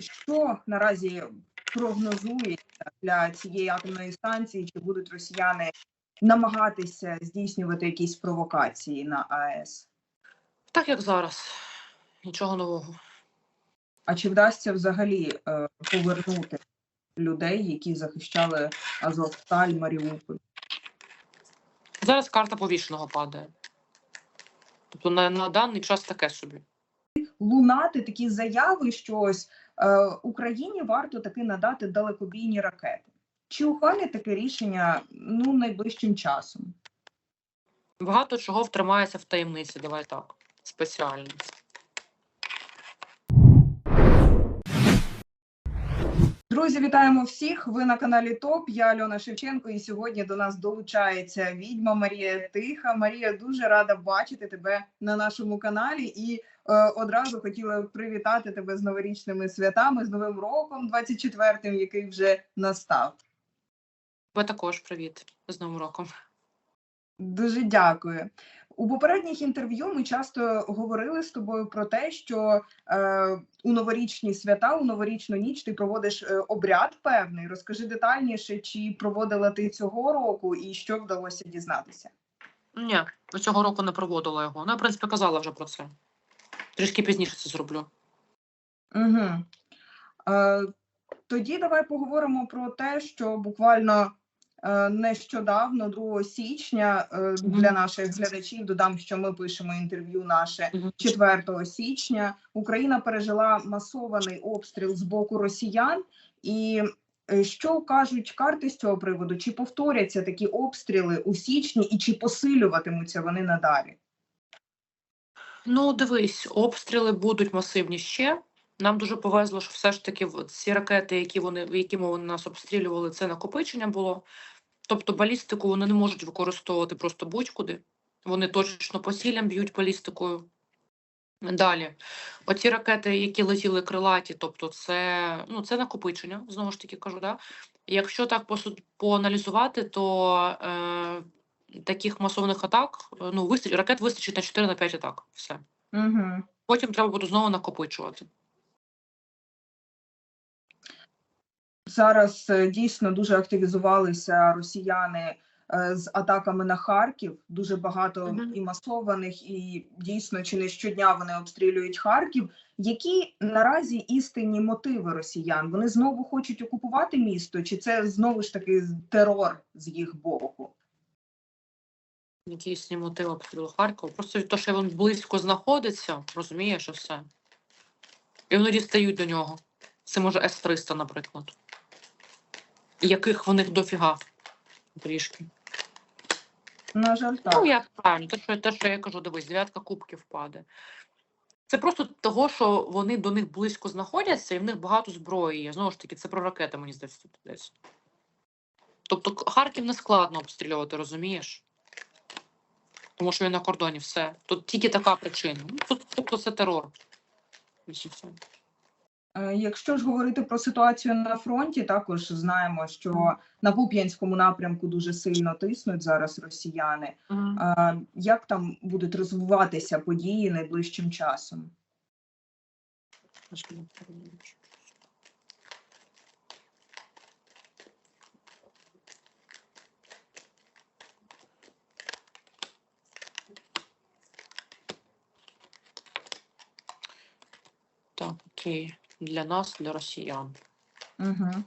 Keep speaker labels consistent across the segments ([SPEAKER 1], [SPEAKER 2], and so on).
[SPEAKER 1] що наразі прогнозується для цієї атомної станції? Чи будуть росіяни намагатися здійснювати якісь провокації на АЕС?
[SPEAKER 2] Так як зараз. Нічого нового.
[SPEAKER 1] А чи вдасться взагалі е, повернути людей, які захищали Азовсталь, Маріуполь?
[SPEAKER 2] Зараз карта повішеного падає. Тобто на, на даний час таке собі.
[SPEAKER 1] Лунати такі заяви, що ось Україні варто таки надати далекобійні ракети. Чи ухвалять таке рішення ну найближчим часом?
[SPEAKER 2] Багато чого втримається в таємниці, давай так. Спеціально.
[SPEAKER 1] Друзі, вітаємо всіх! Ви на каналі ТОП. Я Альона Шевченко, і сьогодні до нас долучається відьма Марія Тиха. Марія, дуже рада бачити тебе на нашому каналі. І е, одразу хотіла привітати тебе з новорічними святами, з Новим роком, 24-м, який вже настав.
[SPEAKER 2] Ви також привіт з Новим роком.
[SPEAKER 1] Дуже дякую. У попередніх інтерв'ю ми часто говорили з тобою про те, що е, у новорічні свята, у новорічну ніч ти проводиш е, обряд певний. Розкажи детальніше, чи проводила ти цього року і що вдалося дізнатися.
[SPEAKER 2] Ні, цього року не проводила його. Ну, я, в принципі, казала вже про це. Трішки пізніше це зроблю.
[SPEAKER 1] Угу. Е, тоді давай поговоримо про те, що буквально нещодавно, 2 січня, е, для наших глядачів додам, що ми пишемо інтерв'ю наше 4 січня Україна пережила масований обстріл з боку росіян. І е, що кажуть карти з цього приводу? Чи повторяться такі обстріли у січні, і чи посилюватимуться вони надалі?
[SPEAKER 2] Ну, дивись, обстріли будуть масивні ще. Нам дуже повезло, що все ж таки ці ракети, які вони, якими вони нас обстрілювали, це накопичення було. Тобто балістику вони не можуть використовувати просто будь-куди. Вони точно по цілям б'ють балістикою. Далі, оці ракети, які летіли крилаті, тобто це, ну, це накопичення, знову ж таки кажу, да? Якщо так посуд- поаналізувати, то е, таких масовних атак, е, ну, вистач, ракет вистачить на 4-5 атак. Все.
[SPEAKER 1] Угу.
[SPEAKER 2] Потім треба буде знову накопичувати.
[SPEAKER 1] Зараз е, дійсно дуже активізувалися росіяни е, з атаками на Харків. Дуже багато
[SPEAKER 2] Мгм.
[SPEAKER 1] і масованих, і дійсно чи не щодня вони обстрілюють Харків. Які наразі істинні мотиви росіян? Вони знову хочуть окупувати місто, чи це знову ж таки терор з їх боку?
[SPEAKER 2] Якісь мотиви обстрілу Харкова. Просто того, що він близько знаходиться, розумієш, і все. І вони дістають до нього. Це може С-300, наприклад. Яких в них дофіга трішки.
[SPEAKER 1] На жаль,
[SPEAKER 2] Ну,
[SPEAKER 1] так.
[SPEAKER 2] я правильно, те, що, те, що я кажу, дивись, дев'ятка кубків впаде. Це просто того, що вони до них близько знаходяться, і в них багато зброї є. Знову ж таки, це про ракети, мені здається, тут десь. Тобто Харків не складно обстрілювати, розумієш? Тому що він на кордоні все. Тут тільки така причина. Ну, тут, тобто це терор.
[SPEAKER 1] Е, Якщо ж говорити про ситуацію на фронті, також знаємо, що на Куп'янському напрямку дуже сильно тиснуть зараз росіяни. А, Як там будуть розвиватися події найближчим часом?
[SPEAKER 2] Так, окей. Для нас, для росіян.
[SPEAKER 1] Угу.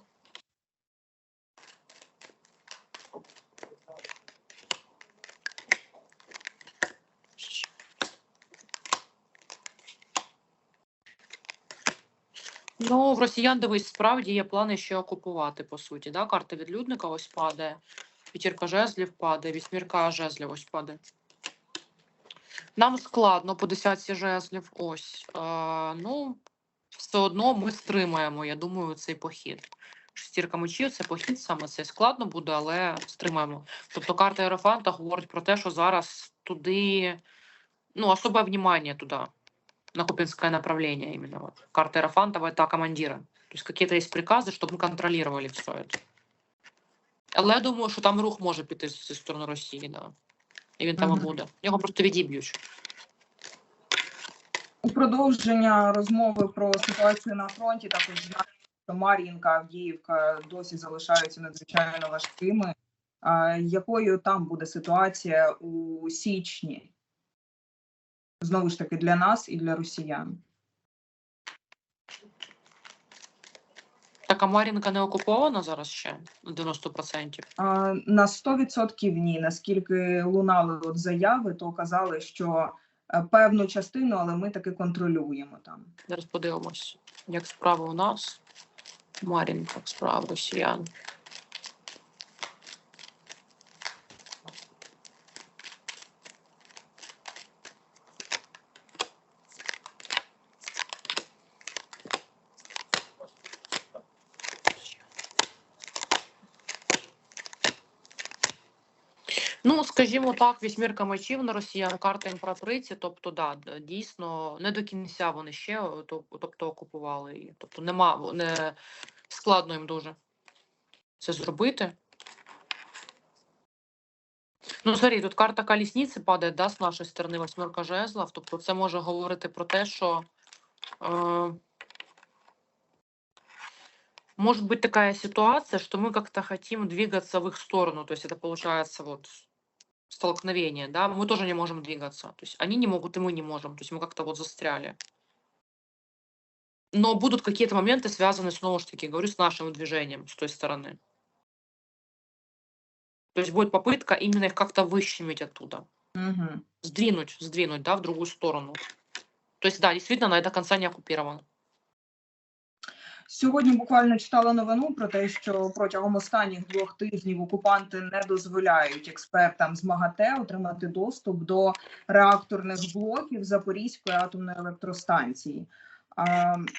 [SPEAKER 2] Ну, в росіян дивись, справді є плани ще окупувати, по суті. Да? Карта відлюдника ось падає, п'ятірка жезлів падає, вісьмірка жезлів ось падає. Нам складно по десятці жезлів. Ось. Е, ну, все одно ми стримаємо, я думаю, цей похід. Шестірка мечів це похід саме це складно буде, але стримаємо. Тобто карта Ерофанта говорить про те, що зараз туди, ну, особое внимание туди на купинское направление именно. Вот. Карта Эрофантова это командира. То есть какие-то есть приказы, чтобы мы контролировали все это. Але я думаю, що там рух може піти зі сторони Росії, да. І він там і
[SPEAKER 1] Мгм.
[SPEAKER 2] буде. Його просто відіб'ють.
[SPEAKER 1] У продовження розмови про ситуацію на фронті також знаємо, що Мар'їнка, Авдіївка досі залишаються надзвичайно важкими. А, якою там буде ситуація у січні? Знову ж таки, для нас і для росіян.
[SPEAKER 2] Так, а Мар'їнка не окупована зараз ще на 90%?
[SPEAKER 1] А, На 100% ні. Наскільки лунали от заяви, то казали, що певну частину, але ми таки контролюємо там.
[SPEAKER 2] Зараз подивимось, як справа у нас. Марін, як справа росіян. Ну, скажімо так, вісьмірка мечів на росіян, карта імператриці, тобто, да, д- дійсно, не до кінця вони ще о, то- тобто, окупували її. Тобто нема, не складно їм дуже це зробити. Ну, смотри, тут карта колісниці падає, да, з нашої сторони, восьмерка жезлов. Тобто це може говорити про те, що е, может быть такая ситуация, что мы как-то хотим двигаться в их сторону. То есть это получается вот столкновение, да, мы тоже не можем двигаться. То есть они не могут, и мы не можем. То есть мы как-то вот застряли. Но будут какие-то моменты, связанные, снова же таки, говорю, с нашим движением с той стороны. То есть будет попытка именно их как-то выщемить оттуда.
[SPEAKER 1] Угу.
[SPEAKER 2] Сдвинуть, сдвинуть, да, в другую сторону. То есть, да, действительно, она до конца не оккупирована.
[SPEAKER 1] Сьогодні буквально читала новину про те, що протягом останніх двох тижнів окупанти не дозволяють експертам з МАГАТЕ отримати доступ до реакторних блоків Запорізької атомної електростанції.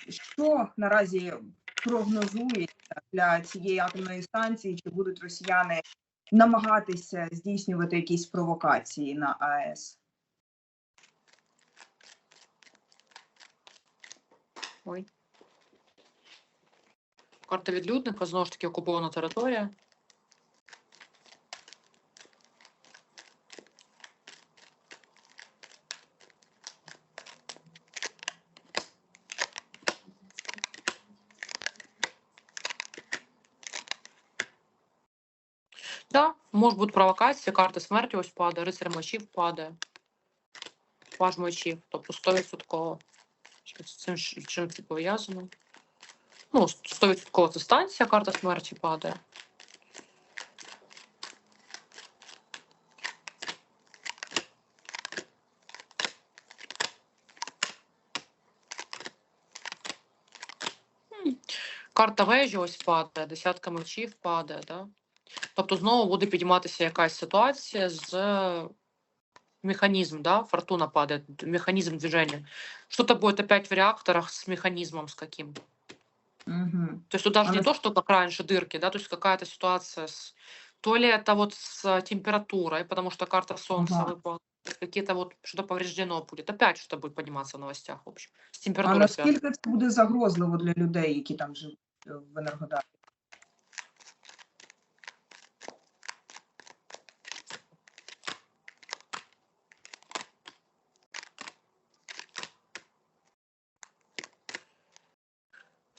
[SPEAKER 1] Що наразі прогнозується для цієї атомної станції? Чи будуть росіяни намагатися здійснювати якісь провокації на АЕС?
[SPEAKER 2] Ой. Карта відлюдника, знову ж таки, окупована територія. Може бути провокація, карта смерті ось падає, рицар мечів падає. Паж мечів, тобто 100%. Що з цим чим це пов'язано? Ну, 100% це станція, карта смерті падає. Карта вежі ось падає, десятка мечів падає, да? Тобто знову буде підійматися якась ситуація з механизм, да, фортуна падает, д- механизм движения. Что-то будет опять в реакторах с механизмом с каким.
[SPEAKER 1] Угу.
[SPEAKER 2] То есть тут даже
[SPEAKER 1] А
[SPEAKER 2] не
[SPEAKER 1] на-
[SPEAKER 2] то, что как раньше дырки, да, то есть какая-то ситуация с... То ли это вот с э, температурой, потому что карта солнца
[SPEAKER 1] Ага.
[SPEAKER 2] выпала, какие-то вот что-то повреждено будет. Опять что-то будет подниматься в новостях, в общем. С
[SPEAKER 1] А
[SPEAKER 2] температурой связано.
[SPEAKER 1] наскільки це буде загрозливо для людей, які там живуть е, в Енергодарі?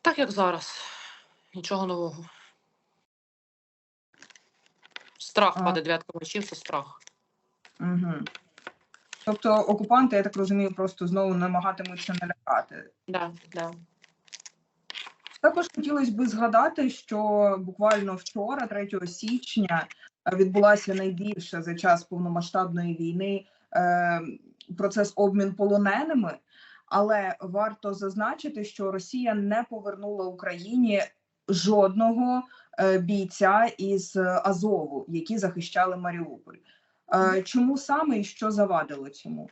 [SPEAKER 2] Так як зараз. Нічого нового. Страх
[SPEAKER 1] А.
[SPEAKER 2] падає, дев'ятка мечів, це страх.
[SPEAKER 1] Угу. Тобто окупанти, я так розумію, просто знову намагатимуться налякати.
[SPEAKER 2] Да, да.
[SPEAKER 1] Також хотілося би згадати, що буквально вчора, 3 січня, е, відбулася найбільша за час повномасштабної війни е, процес обмін полоненими. Але варто зазначити, що Росія не повернула Україні жодного е, бійця із Азову, які захищали Маріуполь. Е, чому саме і що завадило цьому?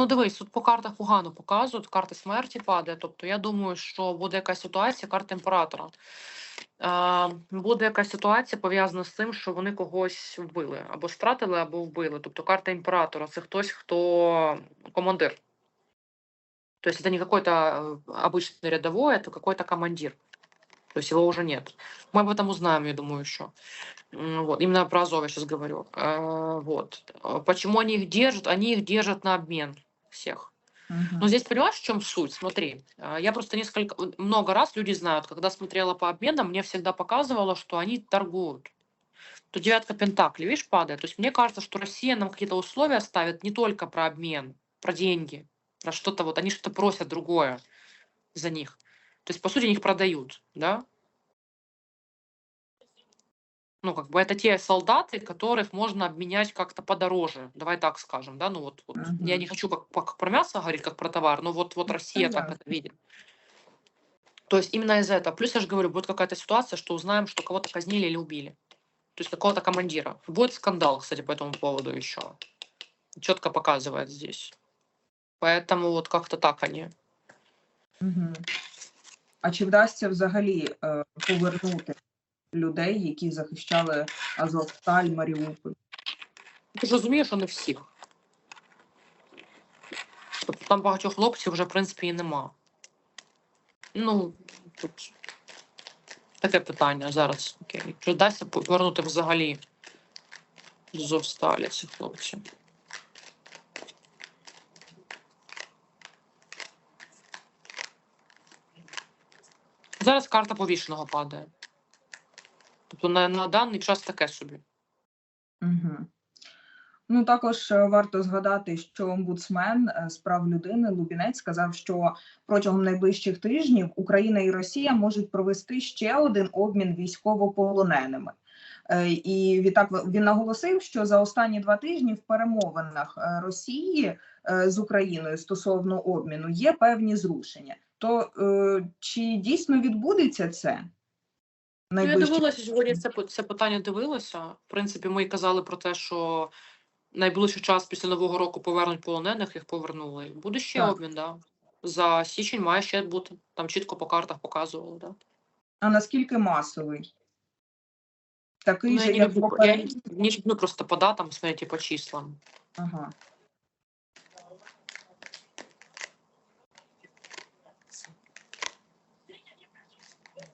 [SPEAKER 2] Ну, дивись, тут по картах погано показують, карта смерті падає. Тобто я думаю, що буде якась ситуація, карта імператора. е, буде якась ситуація пов'язана з тим, що вони когось вбили, або стратили, або вбили. Тобто карта імператора це хтось, хто командир. То есть это не какой-то э, обычный рядовой, это какой-то командир. То есть его уже нет. Мы об этом узнаем, я думаю, еще. М, Вот, именно про Азов я сейчас говорю. Э, Вот. Э, Почему они их держат? Они их держат на обмен Всех. Но здесь понимаешь, в чем суть? Смотри, а, я просто несколько, много раз люди знают, когда смотрела по обменам, мне всегда показывало, что они торгуют. То девятка пентаклей, видишь, падает. То есть мне кажется, что Россия нам какие-то условия ставит не только про обмен, про деньги, про что-то вот, они что-то просят другое за них. То есть, по сути, они их продают, да? Ну, как бы это те солдаты, которых можно обменять как-то подороже. Давай так скажем, да? Ну вот, вот. я не хочу как, как про мясо говорить, как про товар, но вот, вот
[SPEAKER 1] Ну,
[SPEAKER 2] Россия как
[SPEAKER 1] понятно.
[SPEAKER 2] это видит. То есть именно из-за этого. Плюс я же говорю, будет какая-то ситуация, что узнаем, что кого-то казнили или убили. То есть какого-то командира. Будет скандал, кстати, по этому поводу еще. Четко показывает здесь. Поэтому вот как-то так они.
[SPEAKER 1] Мгм. А чи вдасться взагалі е, повернути людей, які захищали Азовсталь, Маріуполь?
[SPEAKER 2] Ти ж розумієш, що не всіх. Тобто там багатьох хлопців вже, в принципі, і нема. Ну, тут таке питання зараз. Окей. Чи вдасться повернути взагалі з Зовсталі цих хлопців? Зараз карта повішеного падає. Тобто на, на даний час таке собі.
[SPEAKER 1] Угу. Ну, також е, варто згадати, що омбудсмен е, з прав людини Лубінець сказав, що протягом найближчих тижнів Україна і Росія можуть провести ще один обмін військовополоненими. Е, І відтак він наголосив, що за останні два тижні в перемовинах Росії з Україною стосовно обміну є певні зрушення. То чи дійсно відбудеться це?
[SPEAKER 2] Ну, я дивилася сьогодні це, це питання дивилася. В принципі, ми казали про те, що найближчий час після Нового року повернуть полонених, їх повернули. Буде ще
[SPEAKER 1] Так.
[SPEAKER 2] обмін, да. За січень має ще бути. Там чітко по картах показували, да.
[SPEAKER 1] А наскільки масовий? Такий
[SPEAKER 2] Ну,
[SPEAKER 1] же,
[SPEAKER 2] я
[SPEAKER 1] як
[SPEAKER 2] люблю, я не люблю просто по датам смотрите, по числам.
[SPEAKER 1] Ага.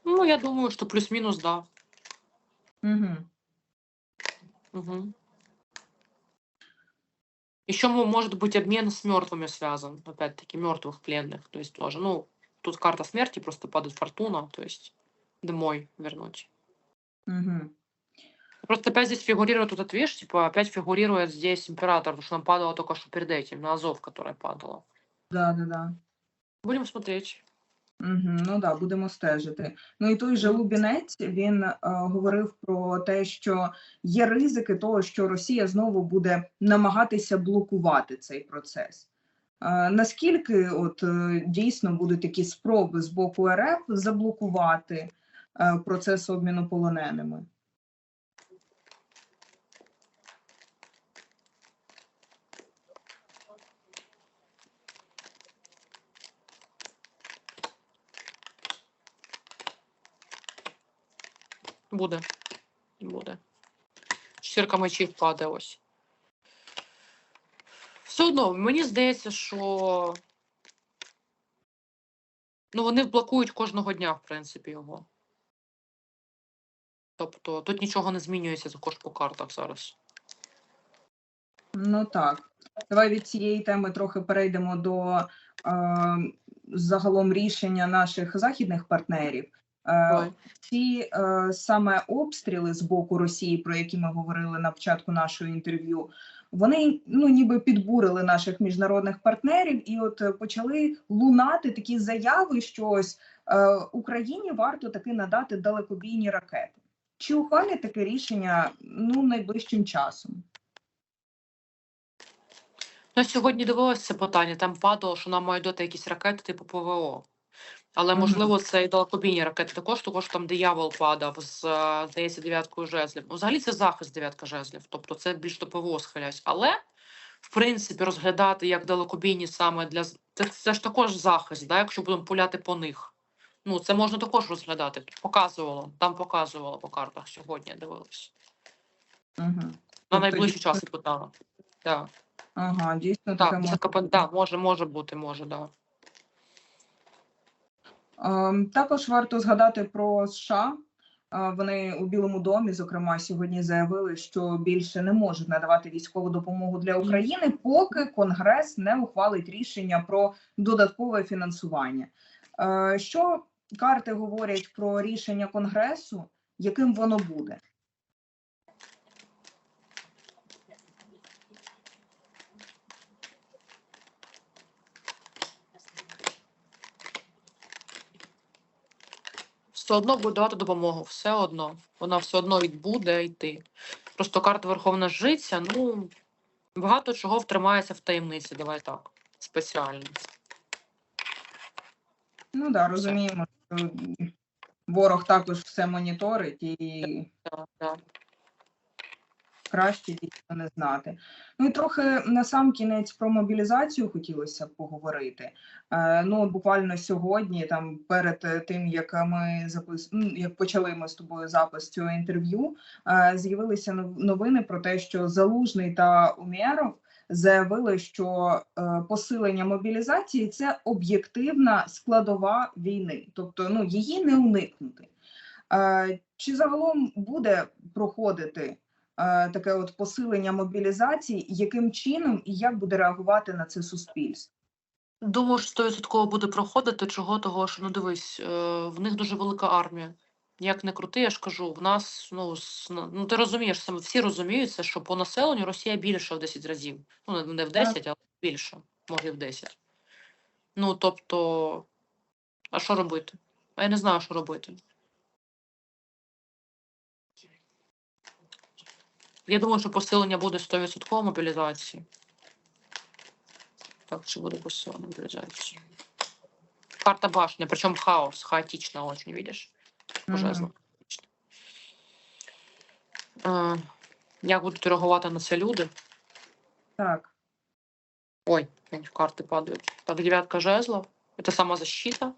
[SPEAKER 2] Ну, я думаю, что плюс-минус, да.
[SPEAKER 1] Угу.
[SPEAKER 2] Угу. Еще может быть обмен с мертвыми связан, опять-таки мертвых пленных, то есть тоже, ну, тут карта смерти просто падает фортуна, то есть домой вернуть.
[SPEAKER 1] Угу.
[SPEAKER 2] Просто опять здесь фигурирует вот этот, видишь, типа опять фигурирует здесь император, потому что нам падало только что перед этим, на Азов, которая падала.
[SPEAKER 1] Да, да, да.
[SPEAKER 2] Будем смотреть.
[SPEAKER 1] Угу. Ну да, будемо стежити. Ну і той же Лубінець він е, говорив про те, що є ризики того, що Росія знову буде намагатися блокувати цей процес. Е, наскільки от е, дійсно будуть такі спроби з боку РФ заблокувати е, процес обміну полоненими?
[SPEAKER 2] Буде. Буде. Четвірка мечів падає ось. Все одно, мені здається, що ну, вони блокують кожного дня, в принципі, його. Тобто тут нічого не змінюється також по картах зараз.
[SPEAKER 1] Ну так. Давай від цієї теми трохи перейдемо до е, загалом рішення наших західних партнерів. Е, ці е, саме обстріли з боку Росії, про які ми говорили на початку нашого інтерв'ю, вони ну ніби підбурили наших міжнародних партнерів, і от е, почали лунати такі заяви, що ось е, Україні варто таки надати далекобійні ракети. Чи ухвалять таке рішення ну найближчим часом?
[SPEAKER 2] Ну, сьогодні дивилася це питання, там падало, що нам мають дати якісь ракети типу ПВО. Але, можливо, це і далекобійні ракети також, що там диявол падав з, здається, дев'яткою жезлів. Ну, взагалі це захист дев'ятка жезлів, тобто це більш до ПВО схиляюсь. Але, в принципі, розглядати як далекобійні саме для це, це ж також захист, да, якщо будемо пуляти по них. Ну, це можна також розглядати. Показувало, там показувало по картах сьогодні, дивилась.
[SPEAKER 1] Угу.
[SPEAKER 2] На
[SPEAKER 1] Тобто
[SPEAKER 2] найближчий
[SPEAKER 1] дійсно-
[SPEAKER 2] час і питала. Так,
[SPEAKER 1] Ага, дійсно
[SPEAKER 2] так, це да, може, може бути, може, да.
[SPEAKER 1] Ем, Також варто згадати про США. Е, Вони у Білому домі, зокрема, сьогодні заявили, що більше не можуть надавати військову допомогу для України, поки Конгрес не ухвалить рішення про додаткове фінансування. Е, Що карти говорять про рішення Конгресу, яким воно буде?
[SPEAKER 2] Все одно буде давати допомогу, все одно. Вона все одно відбуде буде йти. Просто карта Верховна Жриця, ну, багато чого втримається в таємниці, давай так, спеціально.
[SPEAKER 1] Ну да, розуміємо, що ворог також все моніторить і
[SPEAKER 2] Да, да.
[SPEAKER 1] Краще дійсно не знати. Ну і трохи на сам кінець про мобілізацію хотілося поговорити. Е, ну, буквально сьогодні, там перед е, тим як ми запис... ну, як почали ми з тобою запис цього інтерв'ю, е, з'явилися новини про те, що Залужний та Умєров заявили, що е, посилення мобілізації це об'єктивна складова війни, тобто ну її не уникнути. Е, чи загалом буде проходити таке от посилення мобілізації, яким чином і як буде реагувати на це суспільство?
[SPEAKER 2] Думаю, що 100% буде проходити, чого того, що ну дивись, е, в них дуже велика армія. Як не крути, я ж кажу, в нас, ну, ну ти розумієш, саме всі розуміють це, що по населенню Росія більша в 10 разів. Ну, не- не в 10, але більше, може в 10. Ну, тобто, а що робити? А я не знаю, що робити. Я думаю, що посилення буде 100% мобілізації. Так, чи буде посилення мобілізації? Карта башня, причем хаос, хаотично очень, видишь?
[SPEAKER 1] Мгм.
[SPEAKER 2] Жезлом. Е, Як будуть реагувати на це люди?
[SPEAKER 1] Так,
[SPEAKER 2] Ой, мені карти падають. Так, девятка жезлов. Это самозащита.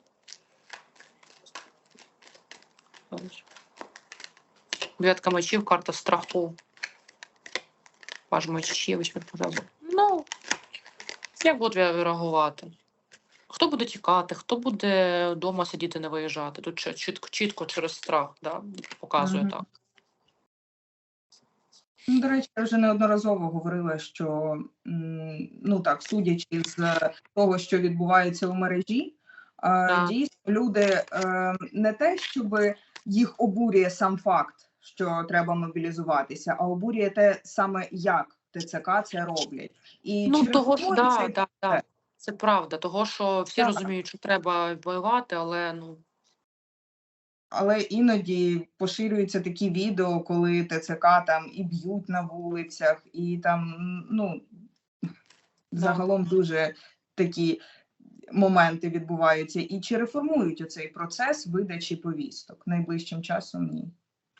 [SPEAKER 2] Девятка мечів, карта страху. Паж восьмерка жезлов. Ну, як будуть реагувати? Хто буде тікати, хто буде вдома сидіти, не виїжджати? Тут чітко, чітко через страх, да? показує
[SPEAKER 1] Мгм.
[SPEAKER 2] так.
[SPEAKER 1] ну, до речі, я вже неодноразово говорила, що ну так, судячи з того, що відбувається у мережі, е,
[SPEAKER 2] Так.
[SPEAKER 1] дійсно люди е, не те, щоб їх обурює сам факт, що треба мобілізуватися, а обурює те саме, як ТЦК це роблять. І
[SPEAKER 2] Ну, того ж, да,
[SPEAKER 1] цей
[SPEAKER 2] да, да. Це правда, того, що всі
[SPEAKER 1] Так.
[SPEAKER 2] розуміють, що треба воювати, але ну
[SPEAKER 1] Але іноді поширюються такі відео, коли ТЦК там і б'ють на вулицях, і там ну загалом дуже такі моменти відбуваються. І чи реформують оцей процес видачі повісток найближчим часом? Ні.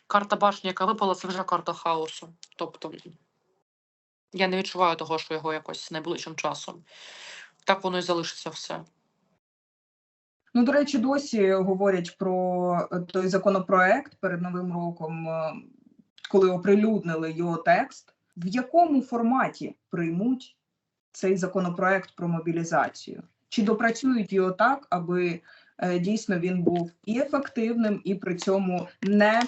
[SPEAKER 2] Карта башні, яка випала, це вже карта хаосу. Тобто я не відчуваю того, що його якось найближчим часом. Так воно і залишиться все.
[SPEAKER 1] Ну, до речі, досі говорять про той законопроект перед новим роком, е, коли оприлюднили його текст. В якому форматі приймуть цей законопроект про мобілізацію? Чи допрацюють його так, аби е, дійсно він був і ефективним, і при цьому не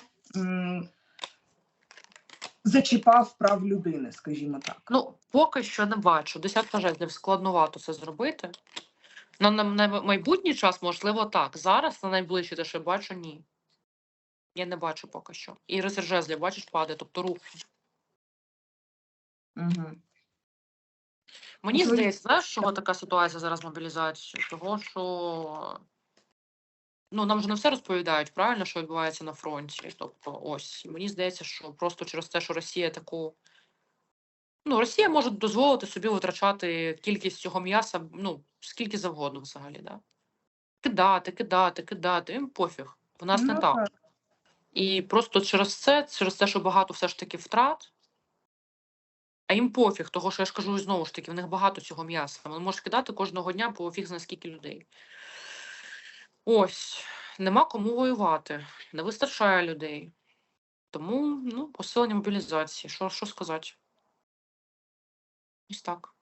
[SPEAKER 1] зачіпав прав людини, скажімо так?
[SPEAKER 2] Ну, поки що не бачу. Десятка жезлів складновато це зробити. На, на, на майбутній час, можливо, так. Зараз на найближче те, що я бачу, ні. Я не бачу поки що. І рицар жезлів, бачиш, падає, тобто рух.
[SPEAKER 1] Угу.
[SPEAKER 2] Мені здається, знаєш, чого така ситуація зараз з мобілізацією? Того, що ну, нам же не все розповідають, правильно, що відбувається на фронті. Тобто, ось, мені здається, що просто через те, що Росія таку. Ну, Росія може дозволити собі витрачати кількість цього м'яса, ну, скільки завгодно взагалі, да? Кидати, кидати, кидати, їм пофіг. В нас не
[SPEAKER 1] Ну,
[SPEAKER 2] так.
[SPEAKER 1] так.
[SPEAKER 2] І просто через це, через те, що багато все ж таки втрат, а їм пофіг, того, що я ж кажу знову ж таки, в них багато цього м'яса. Вони можуть кидати кожного дня по фіг зна скільки людей. Ось. Нема кому воювати, не вистачає людей. Тому ну, посилення мобілізації. Що, що сказати? Ось так.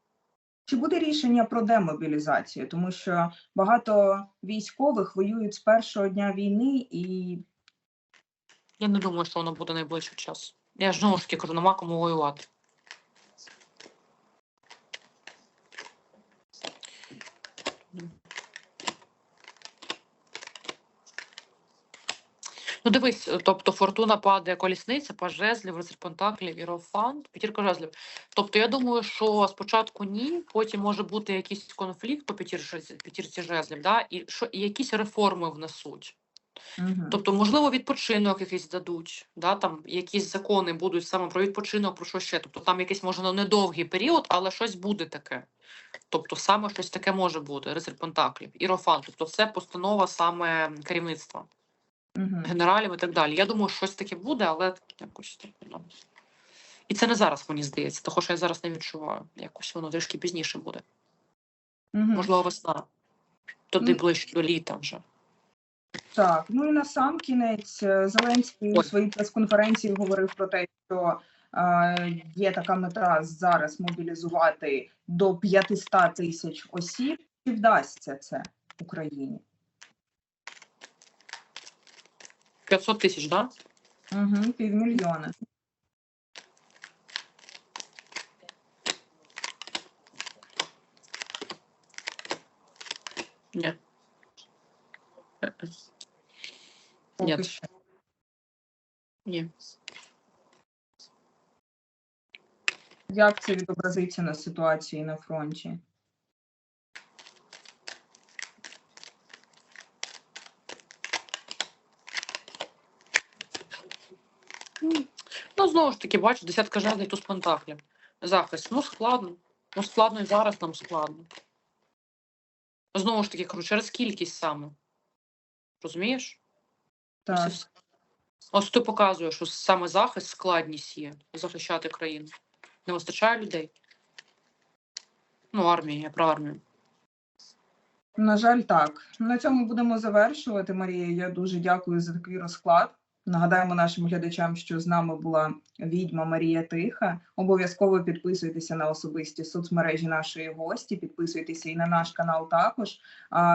[SPEAKER 1] Чи буде рішення про демобілізацію? Тому що багато військових воюють з першого дня війни, і
[SPEAKER 2] Я не думаю, що воно буде найближчий час. Я ж знову ж таки кажу, нема кому воювати. Ну, дивись, е, тобто фортуна падає колісниця, паж жезлів, рицар пентаклів, іерофант, п'ятірка жезлів. Тобто я думаю, що спочатку ні, потім може бути якийсь конфлікт по п'ятірці, жезлів, да, і, що, і якісь реформи внесуть.
[SPEAKER 1] Мгм.
[SPEAKER 2] Тобто, можливо, відпочинок якийсь дадуть, да, там якісь закони будуть саме про відпочинок, про що ще. Тобто там якийсь може недовгий період, але щось буде таке. Тобто, саме щось таке може бути, рицар Пентаклів, ірофан. Тобто, це постанова саме керівництва,
[SPEAKER 1] Мгм.
[SPEAKER 2] генералів і так далі. Я думаю, щось таке буде, але якось так. Ну. І це не зараз, мені здається, того, що я зараз не відчуваю. Якось воно трішки пізніше буде.
[SPEAKER 1] Мгм.
[SPEAKER 2] Можливо, весна. Туди ближче до літа вже.
[SPEAKER 1] Так, ну і на сам кінець е, Зеленський у своїй прес-конференції говорив про те, що е, є така мета зараз мобілізувати до 500 тисяч осіб. Чи вдасться це Україні?
[SPEAKER 2] 500 тисяч? Да?
[SPEAKER 1] Угу, півмільйона.
[SPEAKER 2] Ні.
[SPEAKER 1] Поки
[SPEAKER 2] Ні.
[SPEAKER 1] що.
[SPEAKER 2] Ні.
[SPEAKER 1] Як це відобразиться на ситуації на фронті?
[SPEAKER 2] Ну, знову ж таки, бачиш, десятка жезлів туз пентаклів. Захист. Ну, складно. Ну, складно і зараз нам складно. Знову ж таки, кажу, через кількість саме. Розумієш?
[SPEAKER 1] Так.
[SPEAKER 2] все. Ось ти показуєш, що саме захист, складність є захищати країну. Не вистачає людей. Ну, армія, я про армію.
[SPEAKER 1] На жаль, так. На цьому будемо завершувати. Марія, я дуже дякую за такий розклад. Нагадаємо нашим глядачам, що з нами була відьма Марія Тиха. Обов'язково підписуйтеся на особисті соцмережі нашої гості, підписуйтеся і на наш канал також.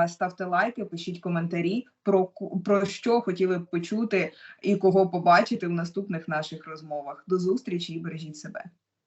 [SPEAKER 1] Ставте лайки, пишіть коментарі про, про що хотіли б почути і кого побачити в наступних наших розмовах. До зустрічі і бережіть себе.